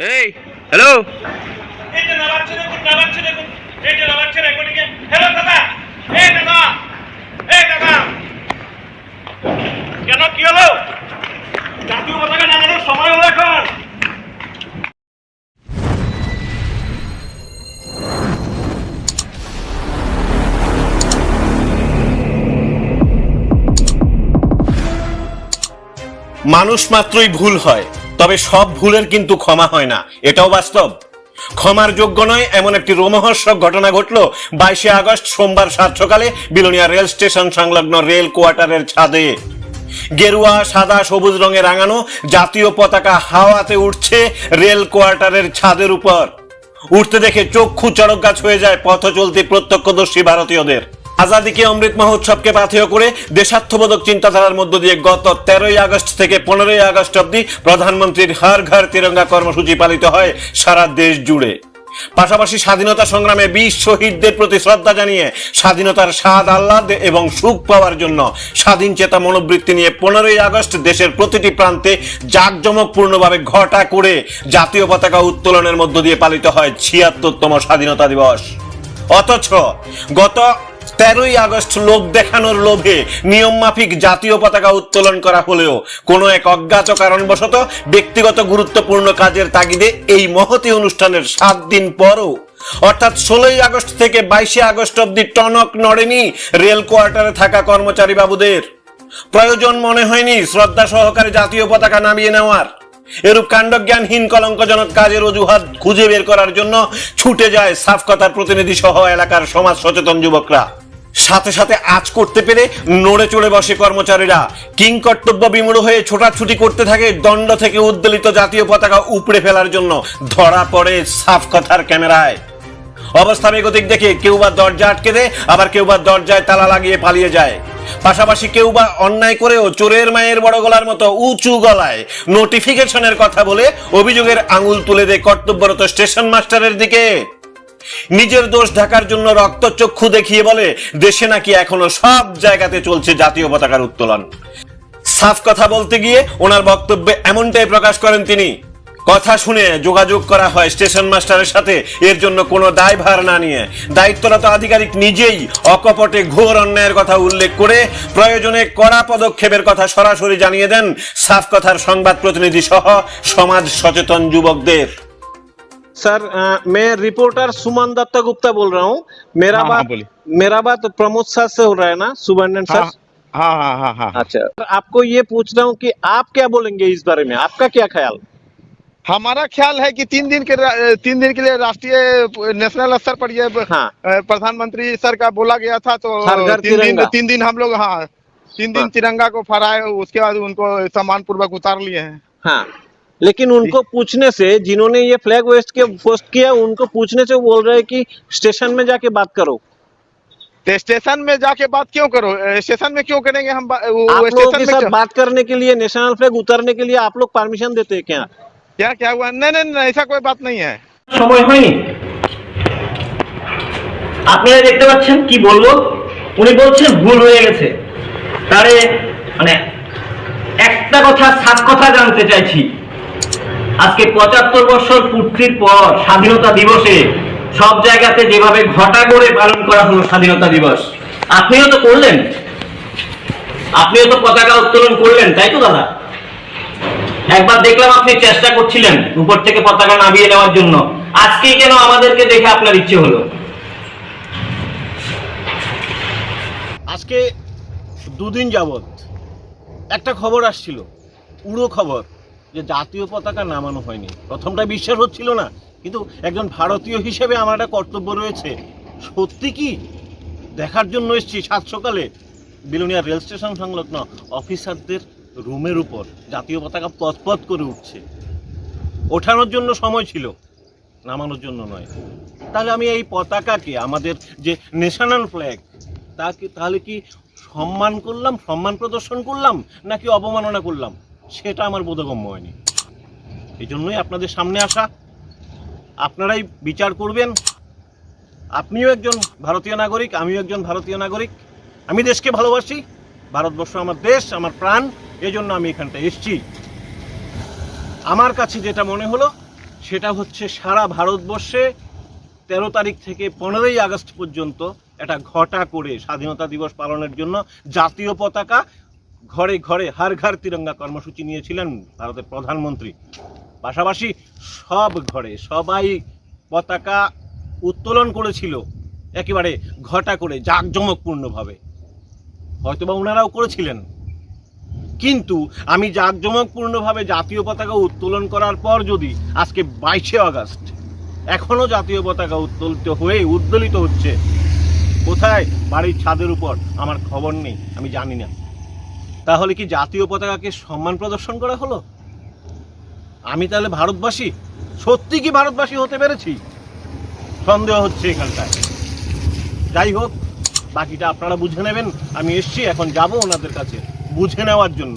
এই হ্যালো কেন কি হলো? জাতীয় পতাকা নামানোর সময় হলো এখন। মানুষ মাত্রই ভুল হয়। তবে সব ভুলের কিন্তু ক্ষমা হয় না। এটাও বাস্তব। ক্ষমার যোগ্য নয়, এমন একটি রোমহর্ষক ঘটনা ঘটল বাইশে আগস্ট সোমবার সাত সকালে বিলোনিয়া রেল স্টেশন সংলগ্ন রেল কোয়ার্টারের ছাদে। গেরুয়া, সাদা, সবুজ রঙে রাঙানো জাতীয় পতাকা হাওয়াতে উঠছে রেল কোয়ার্টারের ছাদের উপর। উঠতে দেখে চক্ষু চড়ক গাছ হয়ে যায় পথ চলতি প্রত্যক্ষদর্শী ভারতীয়দের। আজাদিকে অমৃত মহোৎসবকে পাথেয় করে দেশাত্মবোধক চিন্তাধারার মধ্য দিয়ে গত তেরোই আগস্ট থেকে পনেরোই আগস্ট অবধি প্রধানমন্ত্রীর হর ঘর তিরঙ্গা কর্মসূচি পালিত হয় সারা দেশ জুড়ে। পাশাপাশি স্বাধীনতা সংগ্রামে বীর শহীদদের প্রতি শ্রদ্ধা জানিয়ে স্বাধীনতার স্বাদ আহ্লাদ এবং সুখ পাওয়ার জন্য স্বাধীন চেতা মনোবৃত্তি নিয়ে পনেরোই আগস্ট দেশের প্রতিটি প্রান্তে জাঁকজমকপূর্ণভাবে ঘটা করে জাতীয় পতাকা উত্তোলনের মধ্য দিয়ে পালিত হয় ছিয়াত্তরতম স্বাধীনতা দিবস। অথচ গত তেরোই আগস্ট লোক দেখানোর লোভে নিয়ম মাফিক জাতীয় পতাকা উত্তোলন করা হলেও কোনো এক অজ্ঞাত কারণবশত ব্যক্তিগত গুরুত্বপূর্ণ কাজের তাগিদে এই মহতি অনুষ্ঠানের সাত দিন পরও। অর্থাৎ ষোলোই আগস্ট থেকে বাইশে আগস্ট অব্দি টনক নড়েনি রেল কোয়ার্টারে থাকা কর্মচারী বাবুদের। প্রয়োজন মনে হয়নি শ্রদ্ধা সহকারে জাতীয় পতাকা নামিয়ে নেওয়ার। এরূপ কাণ্ডজ্ঞানহীন কলঙ্কজনক কাজের অজুহাত খুঁজে বের করার জন্য ছুটে যায় সাফ কথার প্রতিনিধি সহ এলাকার সমাজ সচেতন যুবকরা। সাথে সাথে আজ করতে পেরে নড়ে চড়ে বসে কর্মচারীরা। কিং কর্তব্য বিমূঢ় হয়ে ছোটাছুটি করতে থাকে দণ্ড থেকে উদ্দোলিত জাতীয় পতাকা উপড়ে ফেলার জন্য। ধরা পড়ে সাফ কথার ক্যামেরায়। অবস্থা বেগতিক দেখে কেউ বা দরজা আটকে দেয়, আবার কেউ বা দরজায় তালা লাগিয়ে পালিয়ে যায়। পাশাপাশি কেউ বা অন্যায় করেও চোরের মায়ের বড় গলার মতো উঁচু গলায় নোটিফিকেশনের কথা বলে অভিযোগের আঙুল তুলে দেয় কর্তব্যরত স্টেশন মাস্টারের দিকে। নিজের দোষ ঢাকার জন্য রক্তচক্ষু দেখিয়ে বলে, দেশে নাকি এখনও সব জায়গাতে চলছে জাতীয় পতাকার উত্তোলন। সাফ কথা বলতে গিয়ে ওনার বক্তব্যে এমনটাই প্রকাশ করেন তিনি। কথা শুনে যোগাযোগ করা হয় স্টেশন মাস্টারের সাথে, এর জন্য কোনো দায়ভার না নিয়ে। দায়িত্বরত আধিকারিক নিজেই অকপটে ঘোর অন্যায়ের কথা উল্লেখ করে প্রয়োজনে কড়া পদক্ষেপের কথা সরাসরি জানিয়ে দেন সাফ কথার সংবাদ প্রতিনিধি সহ সমাজ সচেতন যুবকদের। सर मैं रिपोर्टर सुमन दत्ता गुप्ता बोल रहा हूँ। मेरा हाँ, हाँ, बात बोलिए। मेरा बात प्रमोद सर से हो रहा है ना सुबर्णन सर? हाँ हाँ हाँ हाँ हाँ। अच्छा आपको ये पूछ रहा हूँ कि आप क्या बोलेंगे इस बारे में? आपका क्या ख्याल? हमारा ख्याल है कि तीन दिन के तीन दिन के लिए राष्ट्रीय नेशनल स्तर पर ये हाँ। प्रधानमंत्री सर का बोला गया था तो तीन दिन तीन दिन हम लोग हाँ तीन दिन हाँ। तिरंगा को फहराए उसके बाद उनको सम्मान पूर्वक उतार लिए हैं। हाँ। लेकिन उनको पूछने से जिन्होंने ये फ्लैग वेस्ट के पोस्ट किया उनको पूछने से वो बोल रहे हैं कि स्टेशन में जाके बात करो तो स्टेशन में जाके बात क्यों करो अ, स्टेशन में क्यों करेंगे हम बा- वो आप लोगों स्टेशन के में साथ क्यों- बात करने के लिए नेशनल फ्लैग उतारने के लिए आप लोग परमिशन देते हैं क्या क्या क्या हुआ नहीं नहीं नहीं, ऐसा कोई बात नहीं है সময় হয়নি আপনারা দেখতে পাচ্ছেন কি বলবো উনি বলছেন ভুল হয়ে গেছে তারে মানে একটা কথা সাত কথা জানতে চাইছি আজকে পঁচাত্তর বছর পূর্তির পর স্বাধীনতা দিবসে সব জায়গাতে যেভাবে ঘটা করে পালন করা হলো স্বাধীনতা দিবস, আপনিও তো করলেন। আপনিও তো পতাকা উত্তোলন করলেন, তাই তো দাদা? একবার দেখলাম আপনি চেষ্টা করছিলেন উপর থেকে পতাকা নামিয়ে নেওয়ার জন্য। আজকেই কেন আমাদেরকে দেখে আপনার ইচ্ছে হলো? আজকে দুদিন যাবত একটা খবর আসছিল, উড়ো খবর। যে জাতীয় পতাকা নামানো হয়নি। প্রথমটা বিশ্বাস হচ্ছিল না, কিন্তু একজন ভারতীয় হিসেবে আমার একটা কর্তব্য রয়েছে। সত্যি কি? দেখার জন্য এসেছি সাত সকালে বিলোনিয়া রেল স্টেশন সংলগ্ন অফিসারদের রুমের উপর। জাতীয় পতাকা পথপথ করে উঠছে। ওঠানোর জন্য সময় ছিল, নামানোর জন্য নয়। তাহলে আমি এই পতাকাকে, আমাদের যে ন্যাশনাল ফ্ল্যাগ তাকে, তাহলে কি সম্মান করলাম, সম্মান প্রদর্শন করলাম, নাকি অবমাননা করলাম? সেটা আমার বোধগম্য হয়নি। এই জন্যই আপনাদের সামনে আসা। আপনারাই বিচার করবেন। আপনিও একজন ভারতীয় নাগরিক, আমিও একজন ভারতীয় নাগরিক। আমি দেশকে ভালোবাসি, ভারতবর্ষ আমার দেশ, আমার প্রাণ এই জন্য আমি এখানটা এসছি। আমার কাছে যেটা মনে হলো, সেটা হচ্ছে সারা ভারতবর্ষে তেরো তারিখ থেকে পনেরোই আগস্ট পর্যন্ত এটা ঘটা করে স্বাধীনতা দিবস পালনের জন্য জাতীয় পতাকা ঘরে ঘরে হার ঘর তিরঙ্গা কর্মসূচি নিয়েছিলেন ভারতের প্রধানমন্ত্রী। পাশাপাশি সব ঘরে সবাই পতাকা উত্তোলন করেছিল, একেবারে ঘটা করে, জাঁকজমকপূর্ণভাবে। হয়তোবা ওনারাও করেছিলেন। কিন্তু আমি জাঁকজমকপূর্ণভাবে জাতীয় পতাকা উত্তোলন করার পর যদি আজকে বাইশে আগস্ট এখনও জাতীয় পতাকা উত্তোলিত হয়ে উদ্দোলিত হচ্ছে, কোথায়? বাড়ির ছাদের উপর। আমার খবর নেই, আমি জানি না। তাহলে কি জাতীয় পতাকাকে সম্মান প্রদর্শন করা হলো? আমি তাহলে ভারতবাসী? সত্যি কি ভারতবাসী হতে পেরেছি? সন্দেহ হচ্ছে এখানটায়। যাই হোক, বাকিটা আপনারা বুঝে নেবেন। আমি এসছি, এখন যাব ওনাদের কাছে, বুঝে নেওয়ার জন্য।